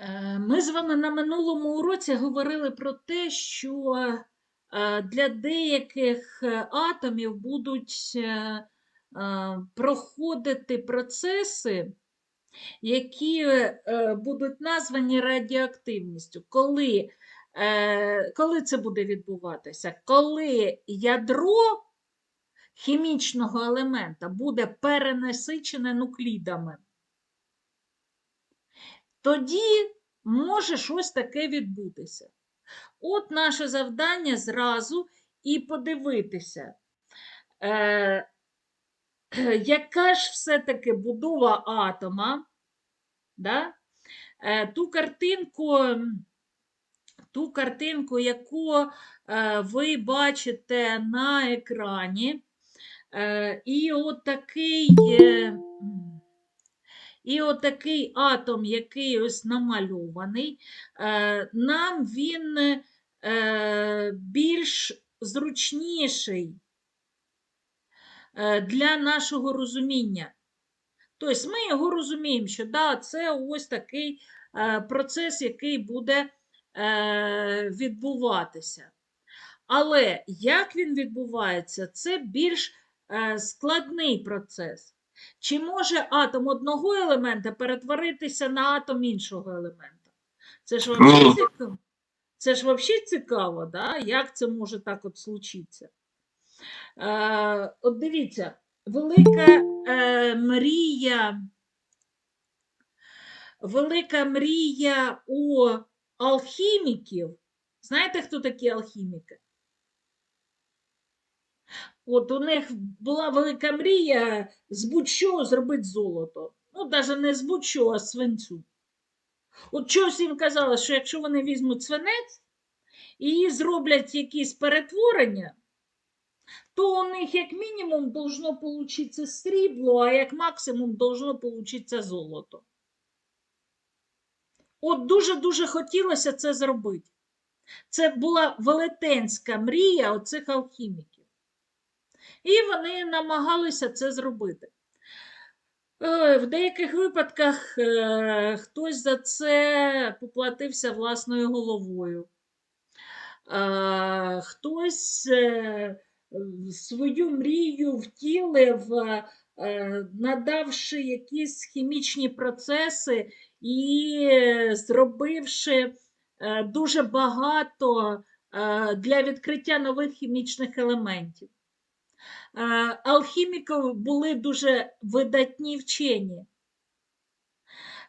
Е, Ми з вами на минулому уроці говорили про те, що е, для деяких е, атомів будуть проходити процеси, які будуть названі радіоактивністю. Коли, коли це буде відбуватися? Коли ядро хімічного елемента буде перенасичене нуклідами. Тоді може щось таке відбутися. От наше завдання зразу і подивитися, е, яка ж все-таки будова атома, да? е, ту картинку, ту картинку, яку е, ви бачите на екрані, е, і отакий. Е, м, і отакий атом, який ось намальований, е, нам він е, більш зручніший е, для нашого розуміння. Тобто ми його розуміємо, що да, це ось такий процес, який буде відбуватися. Але як він відбувається, це більш складний процес. Чи може атом одного елемента перетворитися на атом іншого елемента? Це ж взагалі цікаво. Це ж взагалі цікаво, да? як це може так от случитися? Е, от дивіться, велика е, мрія, велика мрія у алхіміків. Знаєте, хто такі алхіміки? От у них була велика мрія з будь-що зробити золото. Ну, навіть не з будь-що, а свинцю. От чогось їм казали, що якщо вони візьмуть свинець і зроблять якісь перетворення, то у них як мінімум должно получитися срібло, а як максимум должно получитися золото. От дуже-дуже хотілося це зробити. Це була велетенська мрія оцих алхіміків. І вони намагалися це зробити. Е, В деяких випадках е, хтось за це поплатився власною головою. Е, Хтось свою мрію втілив, надавши якісь хімічні процеси і зробивши дуже багато для відкриття нових хімічних елементів. Е, Алхіміки були дуже видатні вчені.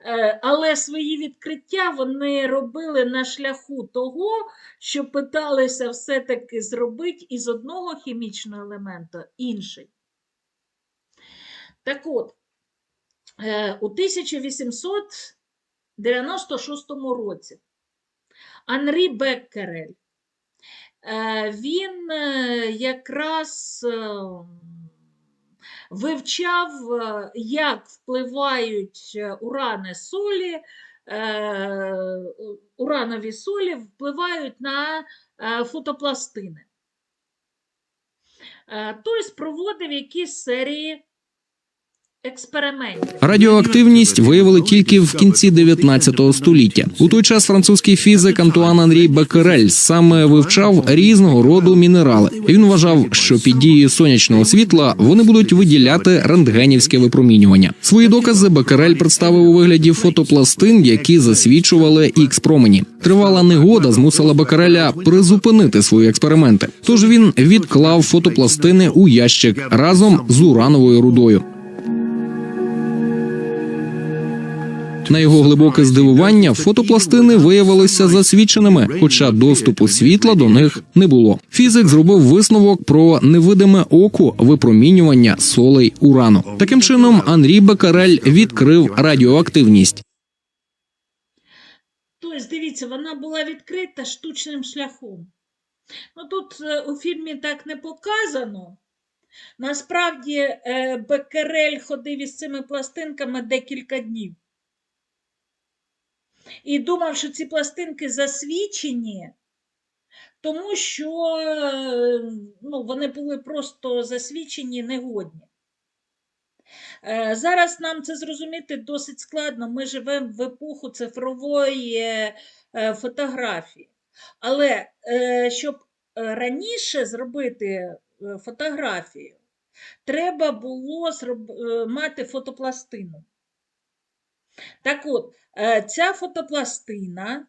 Е, Але свої відкриття вони робили на шляху того, що питалися все-таки зробити із одного хімічного елемента інший. Так от, е, у 1896 році Анрі Беккерель він е, якраз е, вивчав, е, як впливають е, урани солі, е, уранові солі впливають на е, фотопластини. Е, Тобто проводив якісь серії. Радіоактивність виявили тільки в кінці 19 століття. У той час французький фізик Антуан Анрі Беккерель саме вивчав різного роду мінерали. Він вважав, що під дією сонячного світла вони будуть виділяти рентгенівське випромінювання. Свої докази Беккерель представив у вигляді фотопластин, які засвідчували ікс промені. Тривала негода змусила Беккереля призупинити свої експерименти. Тож він відклав фотопластини у ящик разом з урановою рудою. На його глибоке здивування фотопластини виявилися засвідченими, хоча доступу світла до них не було. Фізик зробив висновок про невидиме оку випромінювання солей урану. Таким чином, Анрі Беккерель відкрив радіоактивність. Тобто, дивіться, вона була відкрита штучним шляхом. Ну тут е, у фільмі так не показано. Насправді е, Беккерель ходив із цими пластинками декілька днів. І думав, що ці пластинки засвідчені, тому що е, ну, вони були просто засвідчені негодні. Е, Зараз нам це зрозуміти досить складно. Ми живемо в епоху цифрової е, фотографії. Але щоб раніше зробити фотографію, треба було мати фотопластину. Так от, е, ця фотопластина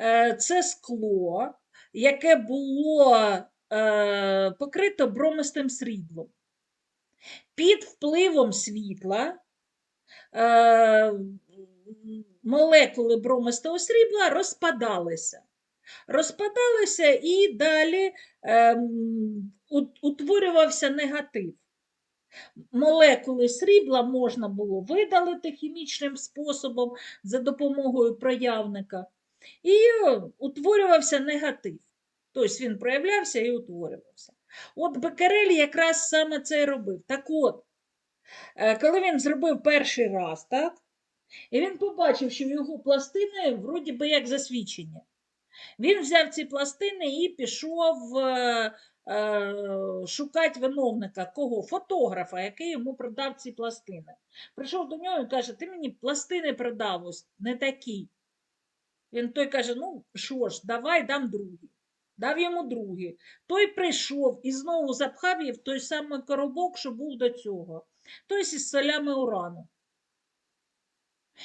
е, це скло, яке було е, покрито бромистим сріблом. Під впливом світла молекули бромистого срібла розпадалися. Розпадалися і далі ем, утворювався негатив. Молекули срібла можна було видалити хімічним способом за допомогою проявника, і е, утворювався негатив. Тобто він проявлявся і утворювався. От Беккерель якраз саме це і робив. Так от, е, коли він зробив перший раз, так, і він побачив, що його пластини вроді би як засвідчення. Він взяв ці пластини і пішов е, шукати виновника, кого? Фотографа, який йому продав ці пластини. Прийшов до нього і каже: Ти мені пластини продав, ось не такі. Він той каже: Ну що ж, давай дам другі. Дав йому другі. Той прийшов і знову запхав її в той самий коробок, що був до цього. Тобто із солями урану.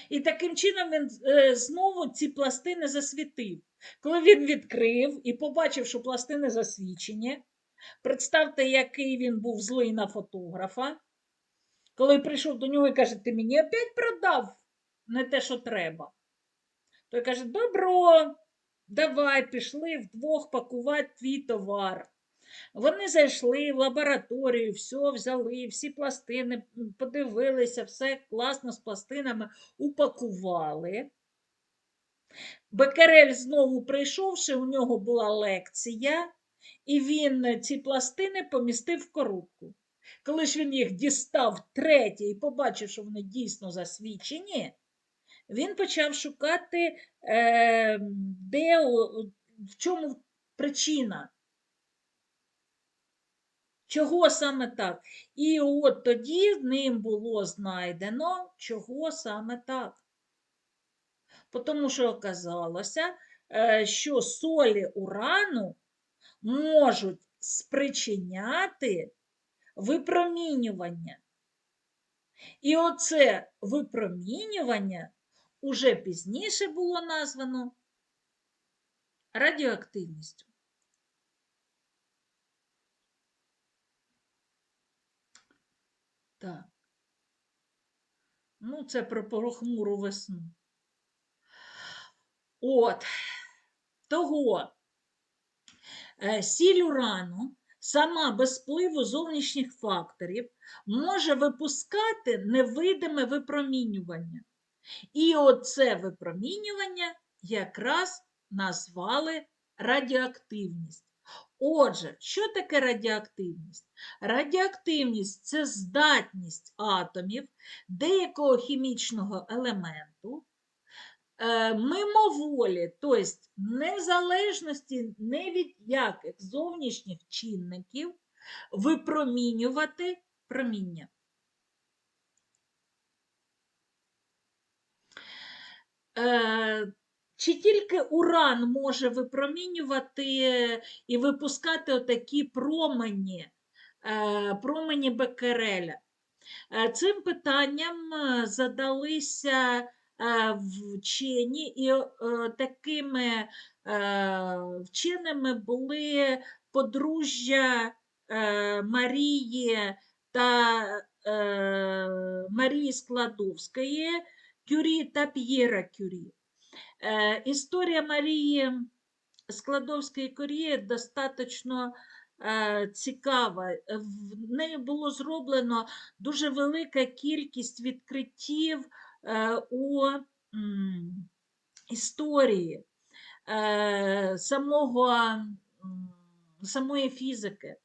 І таким чином він е, знову ці пластини засвітив. Коли він відкрив і побачив, що пластини засвічені, представте, який він був злий на фотографа. Коли прийшов до нього і каже, ти мені опять продав не те, що треба. Той каже: Добро, давай, пішли вдвох пакувати твій товар. Вони зайшли в лабораторію, все взяли, всі пластини подивилися, все класно з пластинами упакували. Бекерель знову прийшовши, у нього була лекція, і він ці пластини помістив в коробку. Коли ж він їх дістав третє і побачив, що вони дійсно засвідчені, він почав шукати, е, де, в чому причина. Чого саме так? І от тоді ним було знайдено, чого саме так. Тому що оказалося, е, що солі урану можуть спричиняти випромінювання. І оце випромінювання уже пізніше було названо радіоактивністю. Так. Ну, це про похмуру весну. От, того сіль урану сама без впливу зовнішніх факторів може випускати невидиме випромінювання. І оце випромінювання якраз назвали радіоактивність. Отже, що таке радіоактивність? Радіоактивність це здатність атомів деякого хімічного елементу е, мимоволі, тобто незалежності не від яких зовнішніх чинників випромінювати проміння. Е, Чи тільки уран може випромінювати і випускати отакі промені, е, промені Беккереля? Е, Цим питанням е, задалися е, вчені, і е, такими е, вченими були подружжя е, Марії та е, Марії Складовської, Кюрі та П'єра Кюрі. Е, Історія Марії Складовської Кюрі достатньо е, цікава. Е, В неї було зроблено дуже велика кількість відкриттів е, у історії е, самого, самої фізики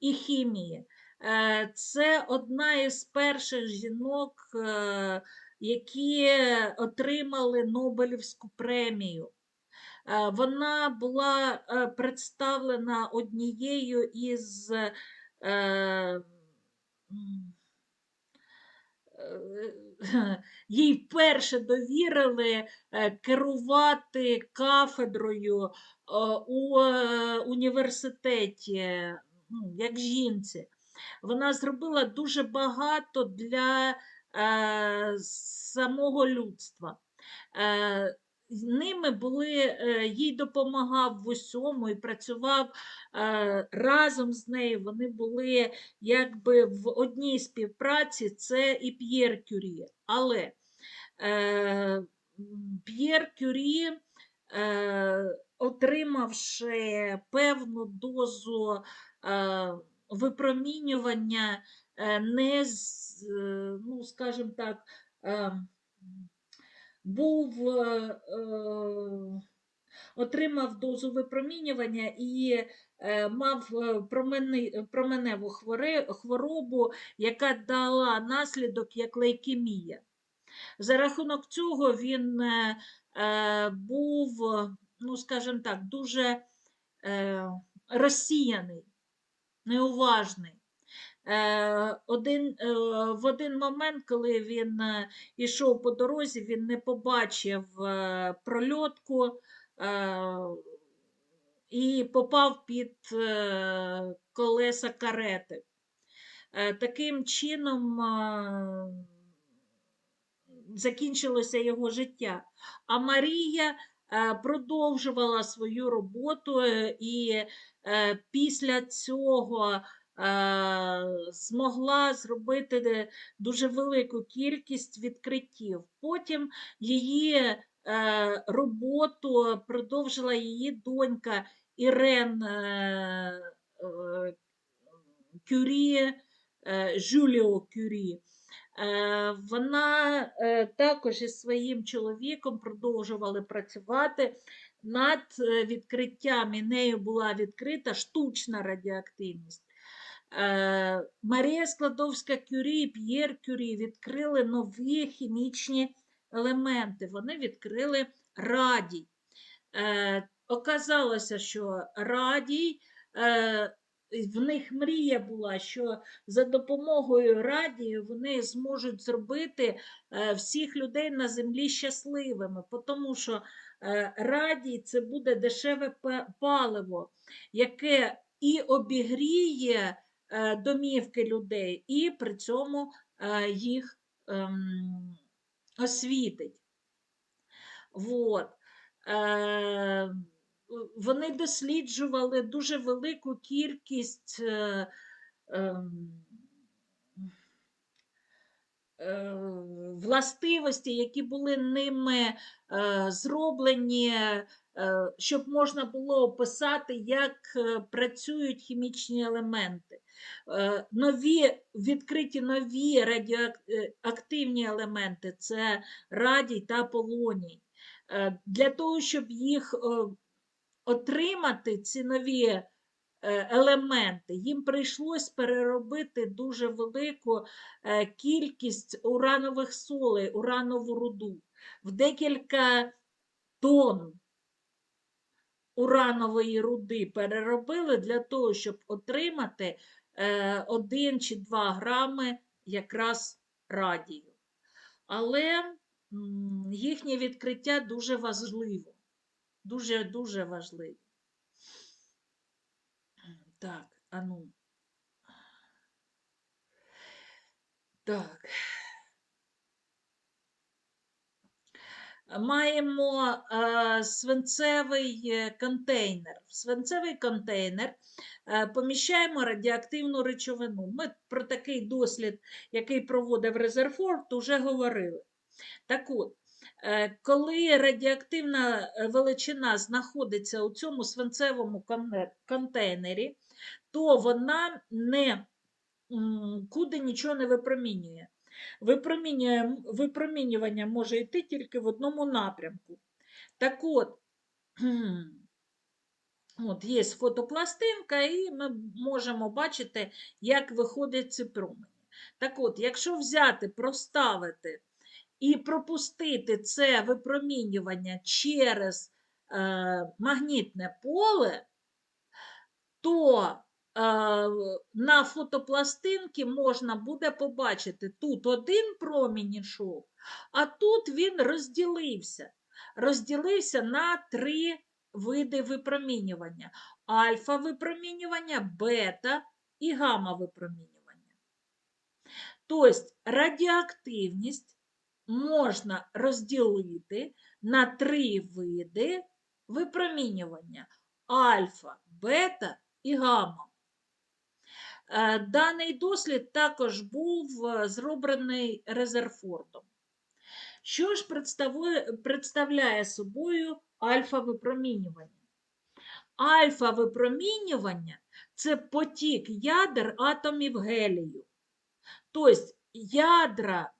і хімії. Е, Це одна із перших жінок, е, які отримали Нобелівську премію. Е, Вона була е, представлена однією із їй вперше довірили е, керувати кафедрою е, у е, університеті, ну, як жінці. Вона зробила дуже багато для самого людства. Е, Ними були, е, їй допомагав в усьому і працював е, разом з нею. Вони були якби в одній співпраці, це і П'єр Кюрі. Але е, П'єр Кюрі, отримавши певну дозу випромінювання, не з, ну, скажімо так, е, був, е, е, отримав дозу випромінювання і е, мав променеву хворобу, яка дала наслідок як лейкемія. За рахунок цього він був, ну, скажімо так, дуже розсіяний, неуважний. Е, один, е, в один момент, коли він е, ішов по дорозі, він не побачив е, прольотку е, і попав під е, колеса карети. Е, Таким чином е, закінчилося його життя. А Марія е, продовжувала свою роботу е, і е, після цього е, змогла зробити дуже велику кількість відкриттів. Потім її е, роботу продовжила її донька Ірен е, е, Кюрі, е, Жюліо Кюрі. Е, Вона е, також із своїм чоловіком продовжували працювати над е, відкриттям, і нею була відкрита штучна радіоактивність. Е, Марія Складовська Кюрі і П'єр Кюрі відкрили нові хімічні елементи. Вони відкрили радій. Е, Оказалося, що радій, е, в них мрія була, що за допомогою радію вони зможуть зробити всіх людей на землі щасливими, тому що радій це буде дешеве паливо, яке і обігріє домівки людей, і при цьому е, їх ем, освітить. Вот. Е, вони досліджували дуже велику кількість е, ем, е, властивостей, які були ними е, зроблені, е, щоб можна було описати, як е, працюють хімічні елементи. Е, Нові, відкриті нові радіоактивні елементи це радій та полоній. Е, Для того, щоб їх е, отримати, ці нові е, елементи, їм прийшлось переробити дуже велику е, кількість уранових солей, уранову руду в декілька тонн уранової руди переробили для того, щоб отримати 1 чи 2 грами якраз радію. Але їхнє відкриття дуже важливо. Дуже-дуже важливо. Так, а ну. Так. Маємо е, свинцевий е, контейнер. В свинцевий контейнер е, поміщаємо радіоактивну речовину. Ми про такий дослід, який проводив Резерфорд, вже говорили. Так от, коли радіоактивна величина знаходиться у цьому свинцевому контейнері, то вона не куди нічого не випромінює. Випромінювання може йти тільки в одному напрямку. Так от, от є фотопластинка, і ми можемо бачити, як виходять ці промені. Так от, якщо взяти, проставити і пропустити це випромінювання через е, магнітне поле, то на фотопластинки можна буде побачити тут один промінь ішов, а тут він розділився. Розділився на три види випромінювання: альфа випромінювання, бета і гамма випромінювання. Тобто радіоактивність можна розділити на три види випромінювання: альфа, бета і гамма. Е, Даний дослід також був е, зроблений Резерфордом. Що ж представляє собою альфа-випромінювання? Альфа-випромінювання це потік ядер атомів гелію. Тобто ядра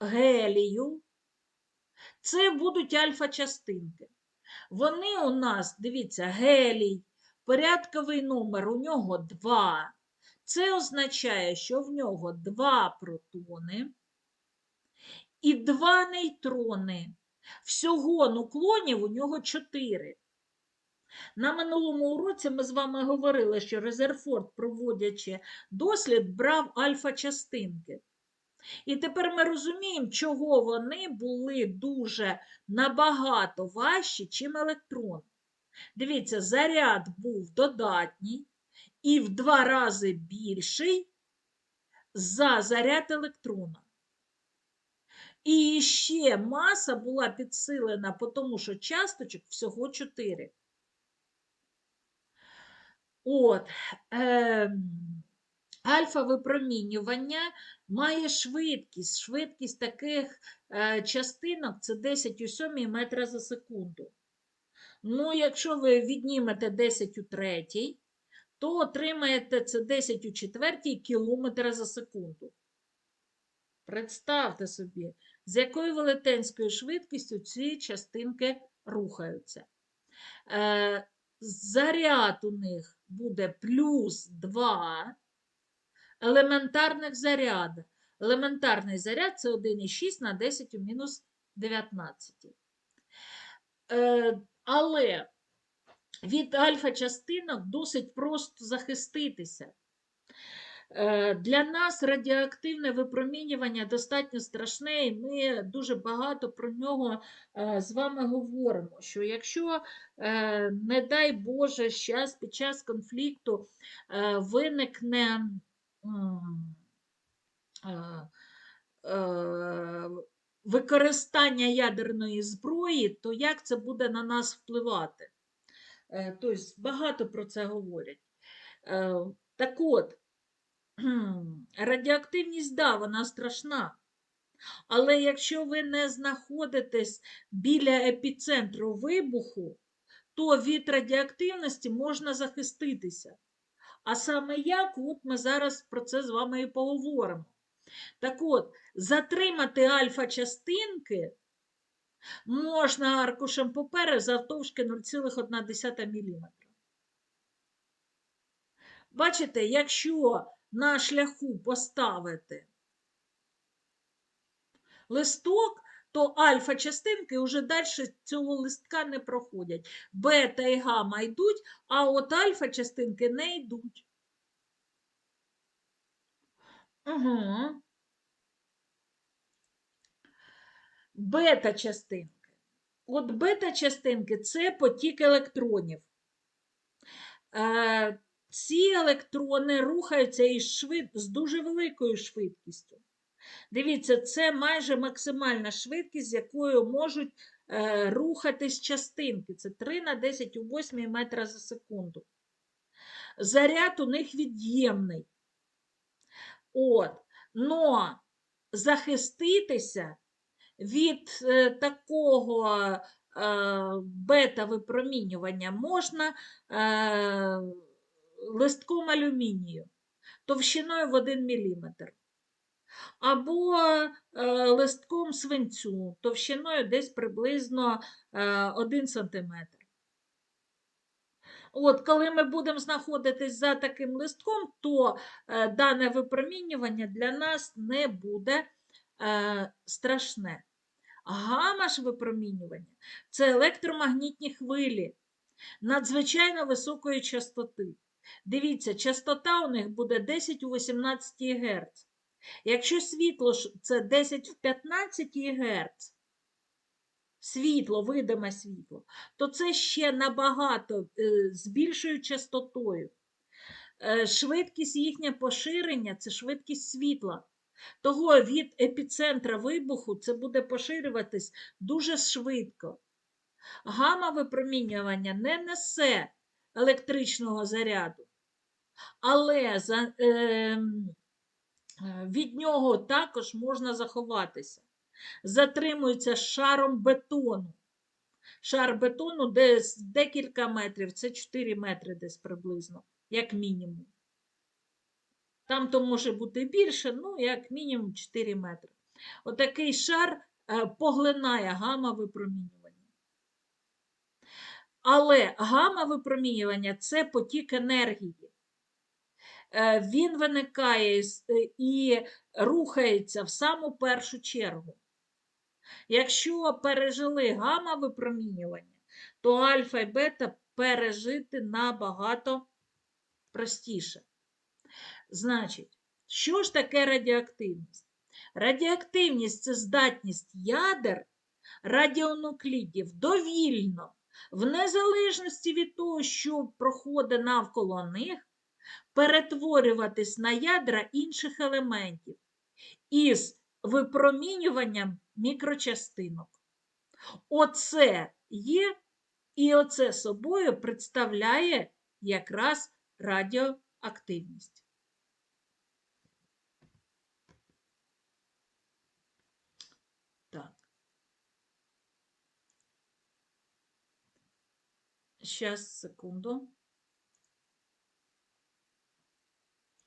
гелію це будуть альфа-частинки. Вони у нас, дивіться, гелій, порядковий номер у нього 2. Це означає, що в нього 2 протони і 2 нейтрони. Всього нуклонів у нього 4. На минулому уроці ми з вами говорили, що Резерфорд, проводячи дослід, брав альфа-частинки. І тепер ми розуміємо, чого вони були дуже набагато важчі, чим електрон. Дивіться, заряд був додатній і в два рази більший за заряд електрона. І ще маса була підсилена, тому що часточок всього 4. От, е, альфа-випромінювання має швидкість. Швидкість таких е, частинок це 10 у 7 метра за секунду. Ну, якщо ви віднімете 10 у третій, то отримаєте це 10 у четвертій кілометра за секунду. Представте собі, з якою велетенською швидкістю ці частинки рухаються. Е, заряд у них буде плюс 2 елементарних заряда. Елементарний заряд це 1,6 на 10 у мінус 19. Е, але від альфа-частинок досить просто захиститися. Е, Для нас радіоактивне випромінювання достатньо страшне, і ми дуже багато про нього е, з вами говоримо. Що якщо, е, не дай Боже, щас під час конфлікту виникне використання ядерної зброї, то як це буде на нас впливати? Тобто багато про це говорять. Е, Так от, радіоактивність, да, вона страшна. Але якщо ви не знаходитесь біля епіцентру вибуху, то від радіоактивності можна захиститися. А саме як, от ми зараз про це з вами і поговоримо. Так от, затримати альфа-частинки можна аркушем паперу завтовшки 0,1 мм. Бачите, якщо на шляху поставити листок, то альфа-частинки вже далі цього листка не проходять. Бета і гамма йдуть, а от альфа-частинки не йдуть. Угу. Бета-частинки. От бета-частинки це потік електронів. Е, ці електрони рухаються із швид... з дуже великою швидкістю. Дивіться, це майже максимальна швидкість, з якою можуть е, рухатись частинки. Це 3 на 10 у 8 метра за секунду. Заряд у них від'ємний. От. Но захиститися від е, такого е, бета-випромінювання можна е, листком алюмінію товщиною в 1 мм. Або листком свинцю товщиною десь приблизно е, 1 см. От, коли ми будемо знаходитись за таким листком, то дане випромінювання для нас не буде страшне. Гама ж випромінювання це електромагнітні хвилі надзвичайно високої частоти. Дивіться, частота у них буде 10 у 18 Гц. Якщо світло це 10 в 15 Гц, світло, видиме світло, то це ще набагато е, з більшою частотою. Е, швидкість їхнє поширення це швидкість світла. Того від епіцентра вибуху це буде поширюватись дуже швидко. Гама випромінювання не несе електричного заряду, але за, е, від нього також можна заховатися. Затримується шаром бетону. Шар бетону десь декілька метрів, це 4 метри десь приблизно, як мінімум. Там то може бути більше, ну, як мінімум 4 метри. Отакий шар е, поглинає гама випромінювання. Але гама випромінювання це потік енергії. Е, Він виникає і рухається в саму першу чергу. Якщо пережили гама випромінювання, то альфа і бета пережити набагато простіше. Значить, що ж таке радіоактивність? Радіоактивність це здатність ядер радіонуклідів довільно, в незалежності від того, що проходить навколо них, перетворюватись на ядра інших елементів із випромінюванням мікрочастинок. Оце є, і оце собою представляє якраз радіоактивність. Так. Сейчас, секунду.